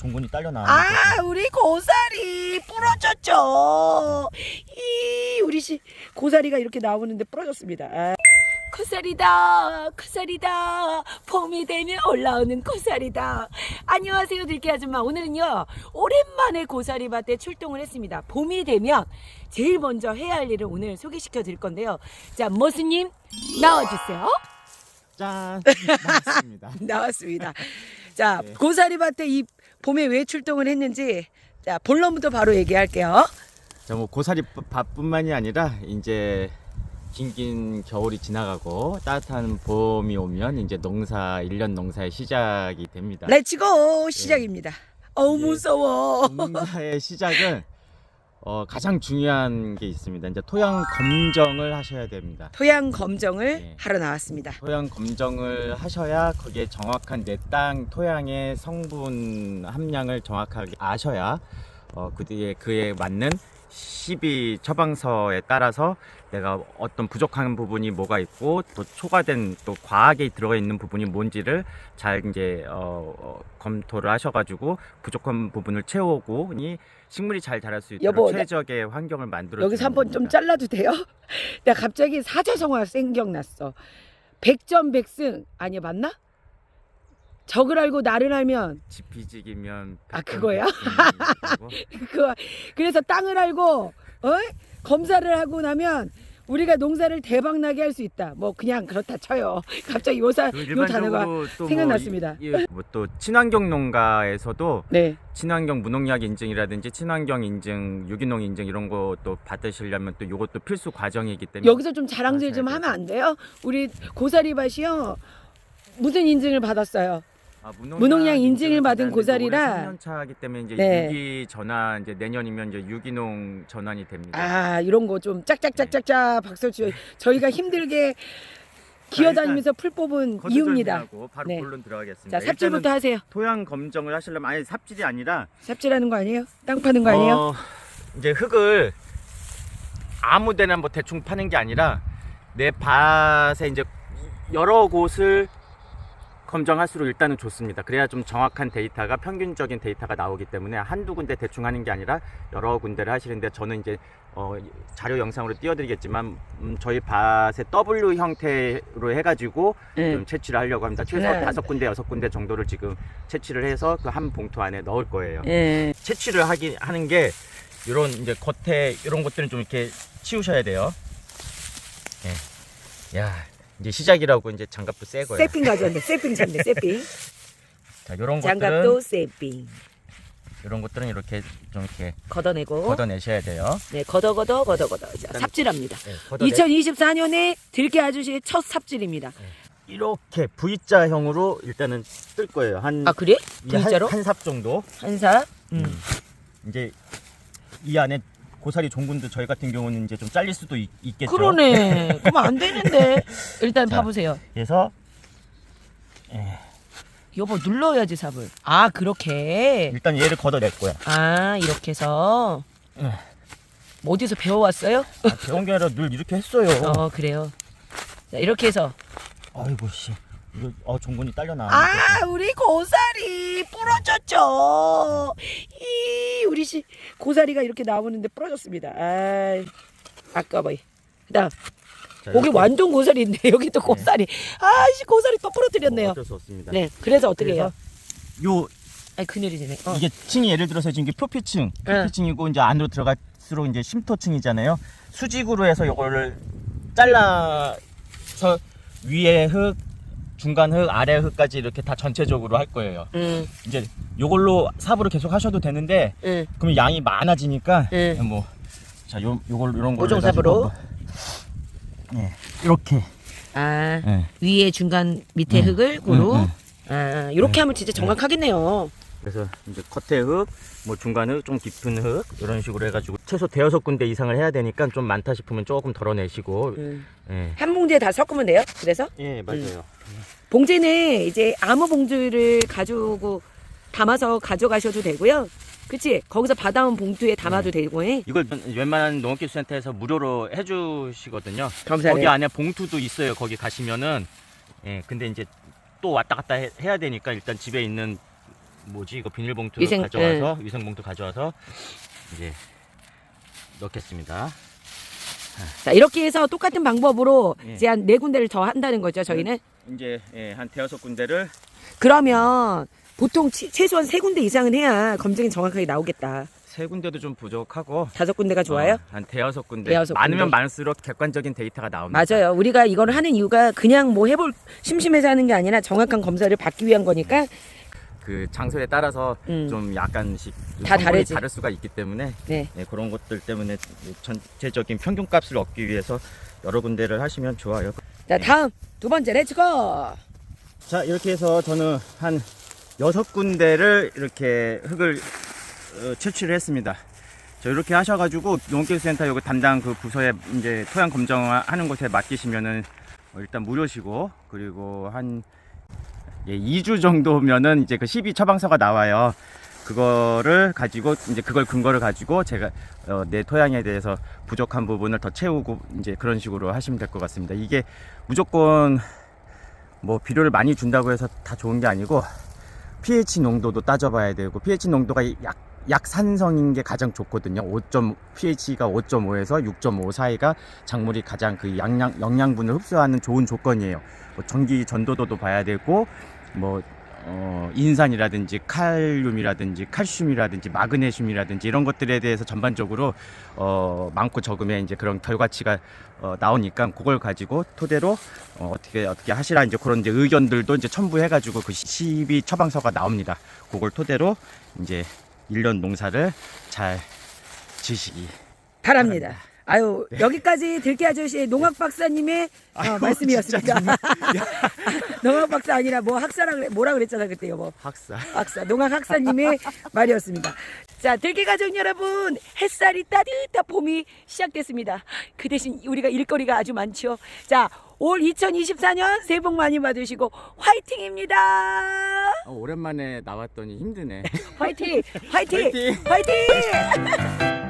종군이 딸려 나와. 아, 우리 고사리 부러졌죠. 이 우리 시 고사리가 이렇게 나오는데 부러졌습니다. 아. 고사리다, 고사리다. 봄이 되면 올라오는 고사리다. 안녕하세요, 들깨 아줌마. 오늘은요 오랜만에 고사리 밭에 출동을 했습니다. 봄이 되면 제일 먼저 해야 할 일을 오늘 소개시켜 드릴 건데요. 자, 머스님 나와주세요. 짠. 맞습니다. 나왔습니다. 자, 네. 고사리 밭에 이 봄에 왜 출동을 했는지 자 본론부터 바로 얘기할게요. 자, 뭐 고사리 밭뿐만이 아니라 이제 긴긴 겨울이 지나가고 따뜻한 봄이 오면 이제 농사 1년 농사의 시작이 됩니다. 렛츠고 시작입니다. 어우 네. 무서워. 농사의 시작은 어, 가장 중요한 게 있습니다. 이제 토양 검정을 하셔야 됩니다. 토양 검정을 네. 하러 나왔습니다. 토양 검정을 하셔야 거기에 정확한 내 땅 토양의 성분 함량을 정확하게 아셔야 어, 그 뒤에 그에 맞는 12 처방서에 따라서 내가 어떤 부족한 부분이 뭐가 있고 또 초과된 또 과하게 들어가 있는 부분이 뭔지를 잘 이제 어, 어, 검토를 하셔가지고 부족한 부분을 채우고니 식물이 잘 자랄 수 있도록 여보, 나- 최적의 환경을 만들어 여기서 한번 좀 잘라도 돼요? 내가 갑자기 사자성어가 생각났어. 백전백승 아니야 맞나? 적을 알고 나를 알면 지피지기면 아, 그거야? 백전백승이라고. 그 그래서 땅을 알고 어? 검사를 하고 나면 우리가 농사를 대박 나게 할 수 있다. 뭐 그냥 그렇다 쳐요. 갑자기 요사 그요 단어가 일반적으로 또뭐 생각났습니다. 뭐또 친환경 농가에서도 네. 친환경 무농약 인증이라든지 친환경 인증, 유기농 인증 이런 것도 받으시려면 또 이것도 필수 과정이기 때문에 여기서 좀 자랑질 좀 하면 안 돼요? 우리 고사리밭이요. 무슨 인증을 받았어요? 아, 무농약 인증을 받은 고사리라- 올해 3년 차기 때문에 이제 네. 유기 전환 이제 내년이면 이제 유기농 전환이 됩니다. 아 이런 거 좀 짝짝짝짝짝 박수 치 저희가 힘들게 기어다니면서 풀 뽑은 이유입니다. 바로 네. 본론 들어가겠습니다. 자 일단은 삽질부터 하세요. 토양 검정을 하시려면 아니 삽질이 아니라 삽질하는 거 아니에요? 땅 파는 거 아니에요? 어, 이제 흙을 아무데나 뭐 대충 파는 게 아니라 내 밭에 이제 여러 곳을 검정할수록 일단은 좋습니다. 그래야 좀 정확한 데이터가 평균적인 데이터가 나오기 때문에 한두 군데 대충 하는 게 아니라 여러 군데를 하시는데 저는 이제 어, 자료 영상으로 띄워드리겠지만 음, 저희 밭에 W 형태로 해가지고 네. 좀 채취를 하려고 합니다. 최소 네. 다섯 군데 여섯 군데 정도를 지금 채취를 해서 그 한 봉투 안에 넣을 거예요. 예. 채취를 하기 하는 게 이런 이제 겉에 이런 것들은 좀 이렇게 치우셔야 돼요. 예. 야 이제 시작이라고 이제 장갑도 새 거예요. 세핑 가져왔네. 세핑 잤네. 세핑. 자 것들은 장갑도 세핑. 이런 것들은 이렇게 좀 이렇게 걷어내고. 걷어내셔야 돼요. 네, 걷어 걷어 걷어 걷어. 자, 삽질합니다. 네, 걷어내- 2024년에 들깨 아저씨의 첫 삽질입니다. 이렇게 V자형으로 일단은 뜰 거예요. 한 아 그래? 이게 한- V자로? 한삽 정도. 한삽. 음. 음. 이제 이 안에 고사리 종군도 저희 같은 경우는 이제 좀 잘릴 수도 있, 겠죠 그러네. 그러면 안 되는데. 일단 자. 봐보세요. 그래서 여보 눌러야지 삽을. 아 그렇게. 일단 얘를 걷어낼 거야. 아 이렇게 해서. 네. 뭐 어디서 배워왔어요? 아, 배운 게 아니라 늘 이렇게 했어요. 어 그래요. 자 이렇게 해서. 아이고 씨. 이거 어 종군이 딸려 나. 아 우리 고사리 부러졌죠. 이 우리 시 고사리가 이렇게 나오는데 부러졌습니다. 아 아까워. 그다음 이렇게. 완전 고사리인데 여기 또 고사리. 아씨 고사리 또 부러뜨렸네요. 뭐 어쩔 수 없습니다. 네 그래서 어떻게 해요? 요 아니 그늘이지네. 어. 이게 층이 예를 들어서 지금 이게 표피층, 표피층이고 이제 안으로 들어갈수록 이제 쉼터층이잖아요. 수직으로 해서 요거를 잘라서 위에 흙, 중간 흙, 아래 흙까지 이렇게 다 전체적으로 할 거예요. 응, 이제 요걸로 삽으로 계속 하셔도 되는데 응. 그러면 양이 많아지니까 네. 뭐 자, 요 요걸 이런 거 오종삽으로? 네. 이렇게. 아 네. 위에 중간 밑에 응. 흙을 고루. 응, 아 이렇게 하면 진짜 정확하겠네요. 그래서 이제 겉에 흙, 뭐 중간 흙, 좀 깊은 흙 이런 식으로 해가지고 최소 대여섯 군데 이상을 해야 되니까 좀 많다 싶으면 조금 덜어내시고 응. 예, 한 봉지에 다 섞으면 돼요. 그래서 예 맞아요. 봉지는 이제 아무 봉지를 가지고 담아서 가져가셔도 되고요. 그치? 거기서 받아온 봉투에 담아도 되고. 해. 이걸 웬만한 농업기술센터에서 무료로 해주시거든요. 감사해요. 거기 안에 봉투도 있어요. 거기 가시면은 예 근데 이제 또 왔다 갔다 해, 해야 되니까 일단 집에 있는 뭐지 이거 비닐봉투 위생- 가져와서 위생봉투 가져와서 이제 넣겠습니다. 자 이렇게 해서 똑같은 방법으로 예. 이제 한 네 군데를 더 한다는 거죠 저희는. 이제 예, 한 대여섯 군데를 그러면 보통 치- 최소한 세 군데 이상은 해야 검증이 정확하게 나오겠다. 세 군데도 좀 부족하고 다섯 군데가 좋아요? 어, 한 대여섯 군데 대여섯 많으면 군데. 많을수록 객관적인 데이터가 나옵니다. 맞아요. 우리가 이걸 하는 이유가 그냥 뭐 해볼 심심해서 하는 게 아니라 정확한 검사를 받기 위한 거니까 그 장소에 따라서 음. 좀 약간씩 좀다 성분이 다르지. 다를 수가 있기 때문에 네. 예, 그런 것들 때문에 전체적인 평균값을 얻기 위해서 여러 군데를 하시면 좋아요. 자 다음 두 번째 렛츠고. 자 이렇게 해서 저는 한 여섯 군데를 이렇게 흙을 어, 채취를 했습니다. 저 이렇게 하셔가지고 농기술센터 여기 담당 그 부서에 이제 토양 검정하는 곳에 맡기시면은 어, 일단 무료시고 그리고 한 예, 2주 정도면은 이제 그 12 처방서가 나와요. 그거를 가지고 이제 그걸 근거를 가지고 제가 어, 내 토양에 대해서 부족한 부분을 더 채우고 이제 그런 식으로 하시면 될 것 같습니다. 이게 무조건 뭐 비료를 많이 준다고 해서 다 좋은 게 아니고 pH 농도도 따져봐야 되고 pH 농도가 약 약산성인 게 가장 좋거든요. 5. pH가 5.5에서 6.5 사이가 작물이 가장 그 영양 영양분을 흡수하는 좋은 조건이에요. 뭐 전기 전도도도 봐야 되고 뭐 어, 인산이라든지 칼륨이라든지 칼슘이라든지 마그네슘이라든지 이런 것들에 대해서 전반적으로 어, 많고 적음의 이제 그런 결과치가 어, 나오니까 그걸 가지고 토대로 어, 어떻게 어떻게 하시라 이제 그런 이제 의견들도 이제 첨부해 가지고 그 시비 처방서가 나옵니다. 그걸 토대로 이제 일년 농사를 잘 지시기. 바랍니다. 아유 여기까지 들깨 아저씨의 농학 박사님의 어, 네. 아유, 말씀이었습니다. 농학 박사 아니라 뭐 학사라 그래 뭐라 그랬잖아 그때 여보. 학사. 학사 농학 학사님의 말이었습니다. 자 들깨 가족 여러분 햇살이 따뜻한 봄이 시작됐습니다. 그 대신 우리가 일거리가 아주 많죠. 자올 2024년 새해 복 많이 받으시고 화이팅입니다. 어, 오랜만에 나왔더니 힘드네. 화이팅! 화이팅! 화이팅! 화이팅!